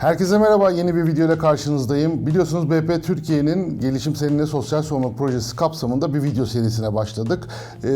Herkese merhaba, yeni bir video ile karşınızdayım. Biliyorsunuz BP Türkiye'nin Gelişim Seninle Sosyal Sorumluluk Projesi kapsamında bir video serisine başladık. Ee,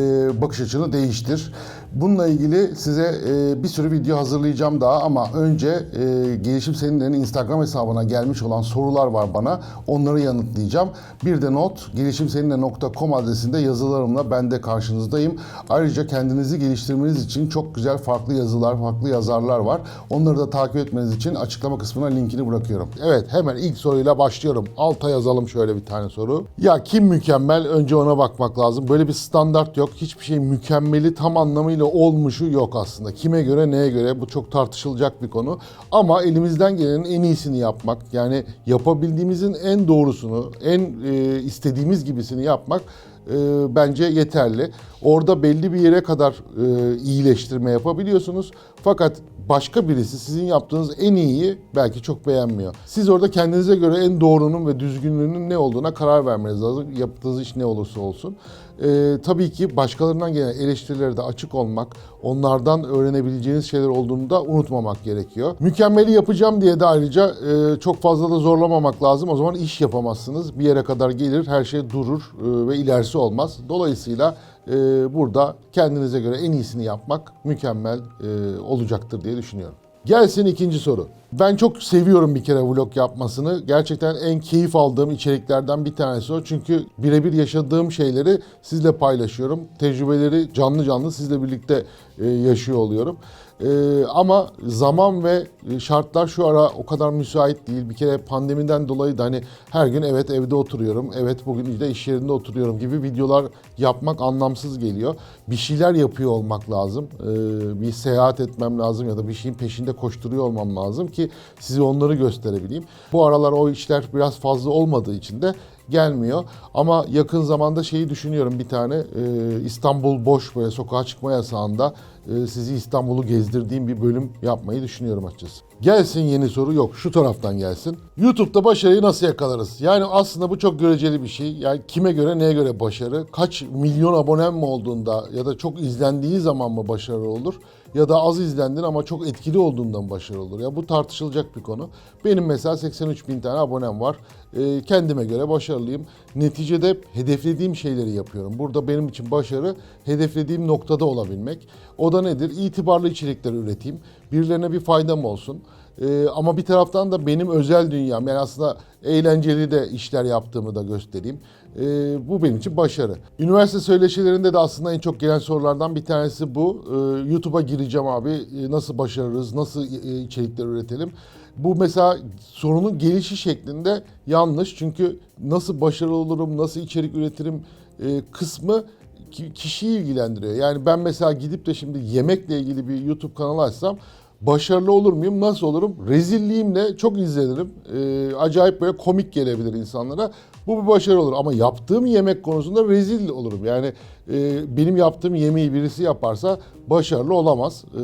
bakış açını değiştir. Bununla ilgili size e, bir sürü video hazırlayacağım daha ama önce e, Gelişim Seninle'nin Instagram hesabına gelmiş olan sorular var bana. Onları yanıtlayacağım. Bir de not, gelişimseninle.com adresinde yazılarımla ben de karşınızdayım. Ayrıca kendinizi geliştirmeniz için çok güzel farklı yazılar, farklı yazarlar var. Onları da takip etmeniz için açıklama kısmına linkini bırakıyorum. Evet hemen ilk soruyla başlıyorum. Alta yazalım şöyle bir tane soru. Ya kim mükemmel? Önce ona bakmak lazım. Böyle bir standart yok. Hiçbir şey mükemmeli tam anlamıyla olmuşu yok aslında. Kime göre neye göre bu çok tartışılacak bir konu. Ama elimizden gelenin en iyisini yapmak yani yapabildiğimizin en doğrusunu, en e, istediğimiz gibisini yapmak e, bence yeterli. Orada belli bir yere kadar e, iyileştirme yapabiliyorsunuz. Fakat başka birisi sizin yaptığınız en iyiyi belki çok beğenmiyor. Siz orada kendinize göre en doğrunun ve düzgünlüğünün ne olduğuna karar vermeniz lazım. Yaptığınız iş ne olursa olsun. E, tabii ki başkalarından gelen eleştirilere de açık olmak, onlardan öğrenebileceğiniz şeyler olduğunu da unutmamak gerekiyor. Mükemmeli yapacağım diye de ayrıca e, çok fazla da zorlamamak lazım. O zaman iş yapamazsınız. Bir yere kadar gelir, her şey durur e, ve ilerisi olmaz. Dolayısıyla e, burada kendinize göre en iyisini yapmak mükemmel e, olacaktır diye düşünüyorum. Gelsin ikinci soru. Ben çok seviyorum bir kere vlog yapmasını. Gerçekten en keyif aldığım içeriklerden bir tanesi o. Çünkü birebir yaşadığım şeyleri sizle paylaşıyorum. Tecrübeleri canlı canlı sizle birlikte e, yaşıyor oluyorum. E, ama zaman ve şartlar şu ara o kadar müsait değil. Bir kere pandemiden dolayı da hani her gün evet evde oturuyorum, evet bugün de iş yerinde oturuyorum gibi videolar yapmak anlamsız geliyor. Bir şeyler yapıyor olmak lazım. E, bir seyahat etmem lazım ya da bir şeyin peşinde koşturuyor olmam lazım ki size onları gösterebileyim. Bu aralar o işler biraz fazla olmadığı için de gelmiyor. Ama yakın zamanda şeyi düşünüyorum bir tane e, İstanbul boş böyle sokağa çıkma yasağında e, sizi İstanbul'u gezdirdiğim bir bölüm yapmayı düşünüyorum açıkçası. Gelsin yeni soru yok şu taraftan gelsin. YouTube'da başarıyı nasıl yakalarız? Yani aslında bu çok göreceli bir şey. Yani kime göre neye göre başarı? Kaç milyon abonem mi olduğunda ya da çok izlendiği zaman mı başarı olur? Ya da az izlendin ama çok etkili olduğundan başarı olur. Ya bu tartışılacak bir konu. Benim mesela 83 bin tane abonem var. E, kendime göre başarılıyım. Neticede hedeflediğim şeyleri yapıyorum. Burada benim için başarı hedeflediğim noktada olabilmek. O da nedir? İtibarlı içerikler üreteyim. Birilerine bir faydam olsun. Ee, ama bir taraftan da benim özel dünyam yani aslında eğlenceli de işler yaptığımı da göstereyim. Ee, bu benim için başarı. Üniversite söyleşilerinde de aslında en çok gelen sorulardan bir tanesi bu. Ee, YouTube'a gireceğim abi. Ee, nasıl başarırız? Nasıl e, içerikler üretelim? Bu mesela sorunun gelişi şeklinde yanlış. Çünkü nasıl başarılı olurum, nasıl içerik üretirim e, kısmı ki- kişiyi ilgilendiriyor. Yani ben mesela gidip de şimdi yemekle ilgili bir YouTube kanalı açsam başarılı olur muyum? Nasıl olurum? Rezilliğimle çok izlenirim. Ee, acayip böyle komik gelebilir insanlara. Bu bir başarı olur ama yaptığım yemek konusunda rezil olurum. Yani e, benim yaptığım yemeği birisi yaparsa başarılı olamaz. Ee,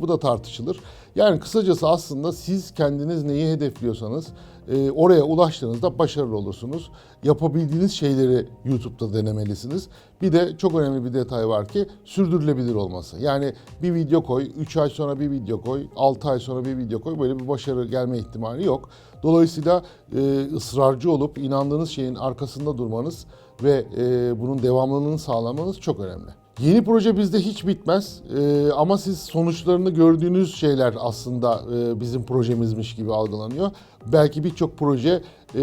bu da tartışılır. Yani kısacası aslında siz kendiniz neyi hedefliyorsanız e, oraya ulaştığınızda başarılı olursunuz. Yapabildiğiniz şeyleri YouTube'da denemelisiniz. Bir de çok önemli bir detay var ki sürdürülebilir olması. Yani bir video koy, 3 ay sonra bir video koy, 6 ay sonra bir video koy. Böyle bir başarı gelme ihtimali yok. Dolayısıyla e, ısrarcı olup inandığınız şeyin arkasında durmanız ve e, bunun devamlılığını sağlamanız çok önemli. Yeni proje bizde hiç bitmez Ee, ama siz sonuçlarını gördüğünüz şeyler aslında e, bizim projemizmiş gibi algılanıyor. Belki birçok proje e,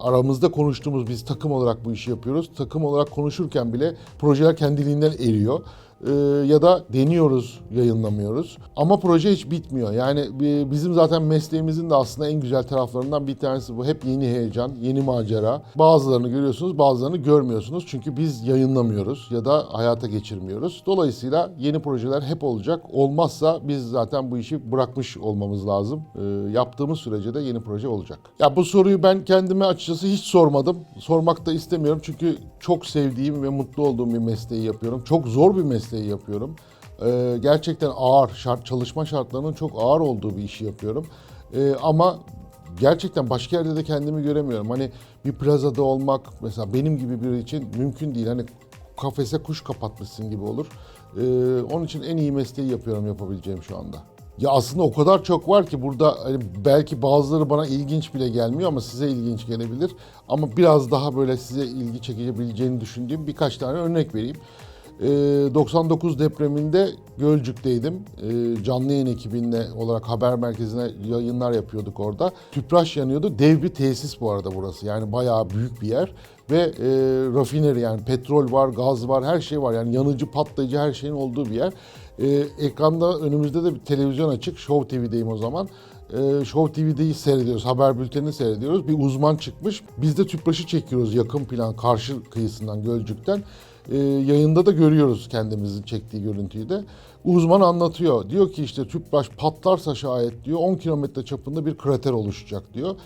aramızda konuştuğumuz biz takım olarak bu işi yapıyoruz. Takım olarak konuşurken bile projeler kendiliğinden eriyor. Ee, ya da deniyoruz, yayınlamıyoruz. Ama proje hiç bitmiyor. Yani bi- bizim zaten mesleğimizin de aslında en güzel taraflarından bir tanesi bu. Hep yeni heyecan, yeni macera. Bazılarını görüyorsunuz, bazılarını görmüyorsunuz. Çünkü biz yayınlamıyoruz ya da hayata geçirmiyoruz. Dolayısıyla yeni projeler hep olacak. Olmazsa biz zaten bu işi bırakmış olmamız lazım. Ee, yaptığımız sürece de yeni proje olacak. Ya bu soruyu ben kendime açıkçası hiç sormadım. Sormak da istemiyorum çünkü çok sevdiğim ve mutlu olduğum bir mesleği yapıyorum. Çok zor bir mesleği yapıyorum. Ee, gerçekten ağır, şart, çalışma şartlarının çok ağır olduğu bir işi yapıyorum. Ee, ama gerçekten başka yerde de kendimi göremiyorum. Hani bir plazada olmak mesela benim gibi biri için mümkün değil. Hani kafese kuş kapatmışsın gibi olur. Ee, onun için en iyi mesleği yapıyorum yapabileceğim şu anda. Ya aslında o kadar çok var ki burada hani belki bazıları bana ilginç bile gelmiyor ama size ilginç gelebilir. Ama biraz daha böyle size ilgi çekebileceğini düşündüğüm birkaç tane örnek vereyim. Ee, 99 depreminde Gölcük'teydim. Ee, canlı yayın ekibinle olarak haber merkezine yayınlar yapıyorduk orada. Tüpraş yanıyordu. Dev bir tesis bu arada burası. Yani bayağı büyük bir yer. Ve e, rafineri yani petrol var, gaz var, her şey var. Yani yanıcı, patlayıcı her şeyin olduğu bir yer. Ee, ekranda önümüzde de bir televizyon açık. Show TV'deyim o zaman. Ee, Show TV'deyi seyrediyoruz, haber bültenini seyrediyoruz. Bir uzman çıkmış. Biz de tüpraşı çekiyoruz yakın plan, karşı kıyısından, Gölcük'ten. Ee, yayında da görüyoruz kendimizin çektiği görüntüyü de. Uzman anlatıyor. Diyor ki işte tüpraş patlarsa şayet diyor 10 kilometre çapında bir krater oluşacak diyor.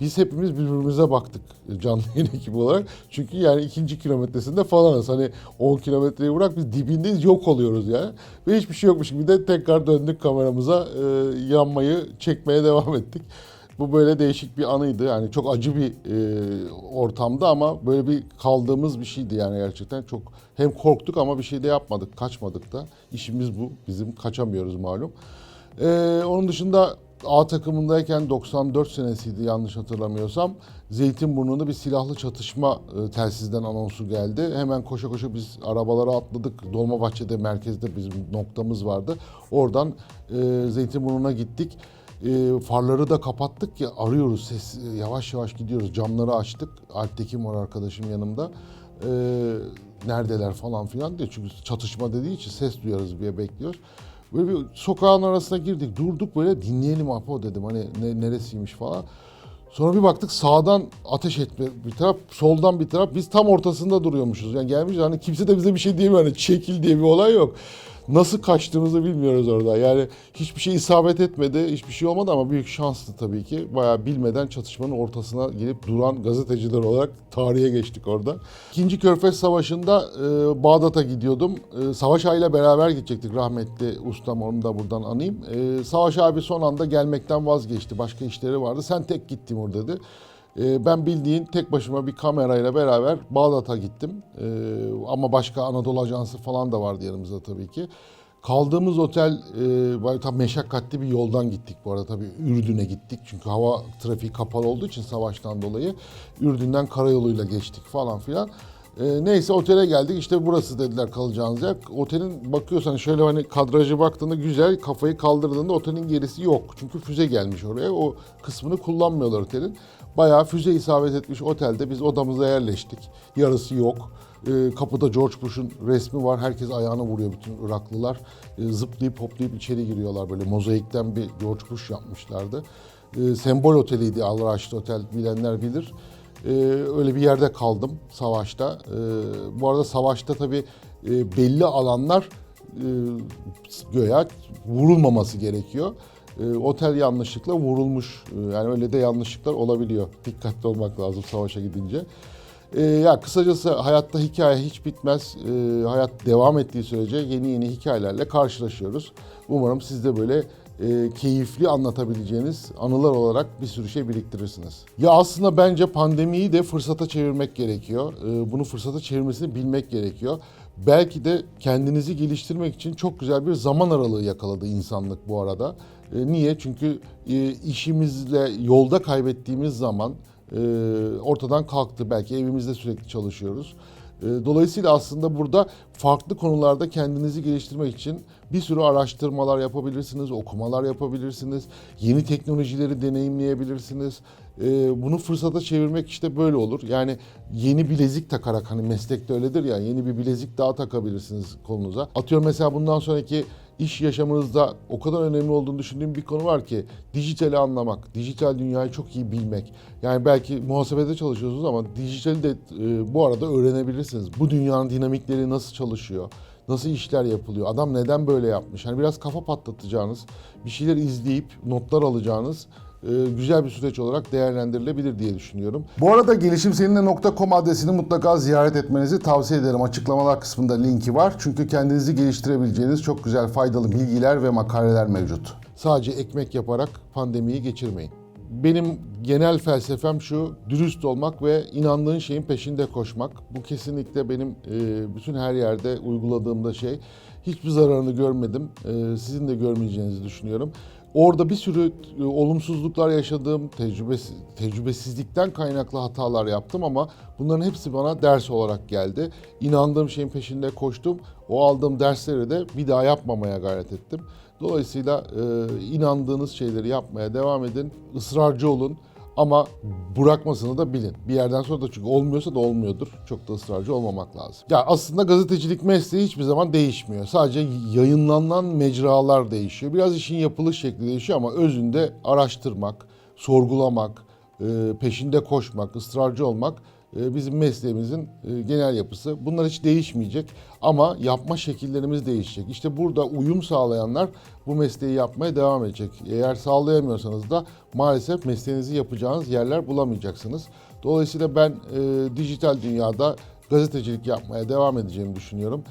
Biz hepimiz birbirimize baktık canlı yayın ekibi olarak. Çünkü yani ikinci kilometresinde falanız. Hani 10 kilometreyi bırak biz dibindeyiz yok oluyoruz yani. Ve hiçbir şey yokmuş gibi de tekrar döndük kameramıza e, yanmayı çekmeye devam ettik. Bu böyle değişik bir anıydı. Yani çok acı bir e, ortamda ama böyle bir kaldığımız bir şeydi yani gerçekten. Çok hem korktuk ama bir şey de yapmadık, kaçmadık da. İşimiz bu. Bizim kaçamıyoruz malum. E, onun dışında A takımındayken 94 senesiydi yanlış hatırlamıyorsam. Zeytinburnu'nda bir silahlı çatışma e, telsizden anonsu geldi. Hemen koşa koşa biz arabalara atladık. Dolmabahçe'de merkezde bizim noktamız vardı. Oradan e, Zeytinburnu'na gittik. E, farları da kapattık ki arıyoruz. Ses, yavaş yavaş gidiyoruz. Camları açtık. Alp Tekin var arkadaşım yanımda. E, neredeler falan filan diye. Çünkü çatışma dediği için ses duyarız diye bekliyoruz. Böyle bir sokağın arasına girdik. Durduk böyle dinleyelim Apo dedim. Hani ne, neresiymiş falan. Sonra bir baktık sağdan ateş etme bir taraf, soldan bir taraf. Biz tam ortasında duruyormuşuz. Yani gelmiş hani kimse de bize bir şey diyemiyor. Hani çekil diye bir olay yok. Nasıl kaçtığımızı bilmiyoruz orada. Yani hiçbir şey isabet etmedi, hiçbir şey olmadı ama büyük şanstı tabii ki. Bayağı bilmeden çatışmanın ortasına gelip duran gazeteciler olarak tarihe geçtik orada. İkinci Körfez Savaşı'nda e, Bağdat'a gidiyordum. E, Savaş Ağa'yla beraber gidecektik rahmetli ustam onu da buradan anayım. E, Savaş abi son anda gelmekten vazgeçti. Başka işleri vardı. Sen tek git Timur dedi. Ee, Ben bildiğin tek başıma bir kamerayla beraber Bağdat'a gittim. Ee, Ama başka Anadolu Ajansı falan da vardı yanımızda tabii ki. Kaldığımız otel e, tam meşakkatli bir yoldan gittik bu arada tabii Ürdün'e gittik. Çünkü hava trafiği kapalı olduğu için savaştan dolayı Ürdün'den karayoluyla geçtik falan filan. Ee, neyse otele geldik işte burası dediler kalacağınız yer. Otelin bakıyorsan şöyle hani kadrajı baktığında güzel kafayı kaldırdığında otelin gerisi yok. Çünkü füze gelmiş oraya o kısmını kullanmıyorlar otelin. Bayağı füze isabet etmiş otelde biz odamıza yerleştik. Yarısı yok. Ee, kapıda George Bush'un resmi var. Herkes ayağına vuruyor bütün Iraklılar. Ee, zıplayıp hoplayıp içeri giriyorlar böyle mozaikten bir George Bush yapmışlardı. Ee, sembol oteliydi Al-Raşid Otel bilenler bilir. Ee, öyle bir yerde kaldım savaşta. Ee, bu arada savaşta tabii e, belli alanlar e, göya vurulmaması gerekiyor. E, otel yanlışlıkla vurulmuş. E, yani öyle de yanlışlıklar olabiliyor. Dikkatli olmak lazım savaşa gidince. E, ya kısacası hayatta hikaye hiç bitmez. E, hayat devam ettiği sürece yeni yeni hikayelerle karşılaşıyoruz. Umarım siz de böyle e, keyifli anlatabileceğiniz anılar olarak bir sürü şey biriktirirsiniz. Ya aslında bence pandemiyi de fırsata çevirmek gerekiyor. E, bunu fırsata çevirmesini bilmek gerekiyor. Belki de kendinizi geliştirmek için çok güzel bir zaman aralığı yakaladı insanlık bu arada. E, niye? Çünkü e, işimizle yolda kaybettiğimiz zaman e, ortadan kalktı. Belki evimizde sürekli çalışıyoruz. E, Dolayısıyla aslında burada farklı konularda kendinizi geliştirmek için bir sürü araştırmalar yapabilirsiniz, okumalar yapabilirsiniz, yeni teknolojileri deneyimleyebilirsiniz. E, Bunu fırsata çevirmek işte böyle olur. Yani yeni bilezik takarak hani meslekte öyledir ya yeni bir bilezik daha takabilirsiniz kolunuza. Atıyorum mesela bundan sonraki iş yaşamınızda o kadar önemli olduğunu düşündüğüm bir konu var ki dijitali anlamak, dijital dünyayı çok iyi bilmek. Yani belki muhasebede çalışıyorsunuz ama dijitali de e, bu arada öğrenebilirsiniz. Bu dünyanın dinamikleri nasıl çalışıyor? Nasıl işler yapılıyor? Adam neden böyle yapmış? Hani biraz kafa patlatacağınız, bir şeyler izleyip notlar alacağınız güzel bir süreç olarak değerlendirilebilir diye düşünüyorum. Bu arada gelişimseninle.com adresini mutlaka ziyaret etmenizi tavsiye ederim. Açıklamalar kısmında linki var. Çünkü kendinizi geliştirebileceğiniz çok güzel faydalı bilgiler ve makaleler mevcut. Sadece ekmek yaparak pandemiyi geçirmeyin. benim genel felsefem şu, dürüst olmak ve inandığın şeyin peşinde koşmak. Bu kesinlikle benim e, bütün her yerde uyguladığımda şey. Hiçbir zararını görmedim. E, sizin de görmeyeceğinizi düşünüyorum. Orada bir sürü e, olumsuzluklar yaşadığım, tecrübesiz, tecrübesizlikten kaynaklı hatalar yaptım ama bunların hepsi bana ders olarak geldi. İnandığım şeyin peşinde koştum. O aldığım dersleri de bir daha yapmamaya gayret ettim. Dolayısıyla e, inandığınız şeyleri yapmaya devam edin. Israrcı olun ama bırakmasını da bilin. Bir yerden sonra da çünkü olmuyorsa da olmuyordur. Çok da ısrarcı olmamak lazım. Ya aslında gazetecilik mesleği hiçbir zaman değişmiyor. Sadece yayınlanan mecralar değişiyor. Biraz işin yapılış şekli değişiyor ama özünde araştırmak, sorgulamak, e, peşinde koşmak, ısrarcı olmak bizim mesleğimizin e, genel yapısı. Bunlar hiç değişmeyecek ama yapma şekillerimiz değişecek. İşte burada uyum sağlayanlar bu mesleği yapmaya devam edecek. Eğer sağlayamıyorsanız da maalesef mesleğinizi yapacağınız yerler bulamayacaksınız. Dolayısıyla ben e, dijital dünyada gazetecilik yapmaya devam edeceğimi düşünüyorum.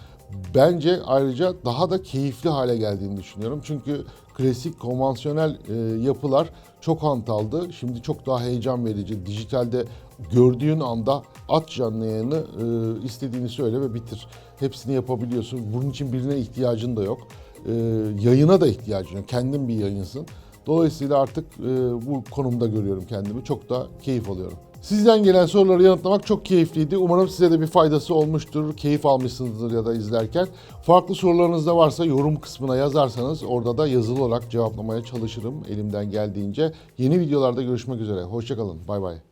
Bence ayrıca daha da keyifli hale geldiğini düşünüyorum. Çünkü klasik, konvansiyonel e, yapılar çok hantaldı. Şimdi çok daha heyecan verici. Dijitalde gördüğün anda at canlı yayını e, istediğini söyle ve bitir. Hepsini yapabiliyorsun. Bunun için birine ihtiyacın da yok. E, yayına da ihtiyacın yok. Kendin bir yayınsın. Dolayısıyla artık e, bu konumda görüyorum kendimi. Çok da keyif alıyorum. Sizden gelen soruları yanıtlamak çok keyifliydi. Umarım size de bir faydası olmuştur. Keyif almışsınızdır ya da izlerken. Farklı sorularınız da varsa yorum kısmına yazarsanız orada da yazılı olarak cevaplamaya çalışırım elimden geldiğince. Yeni videolarda görüşmek üzere. Hoşçakalın. Bay bay.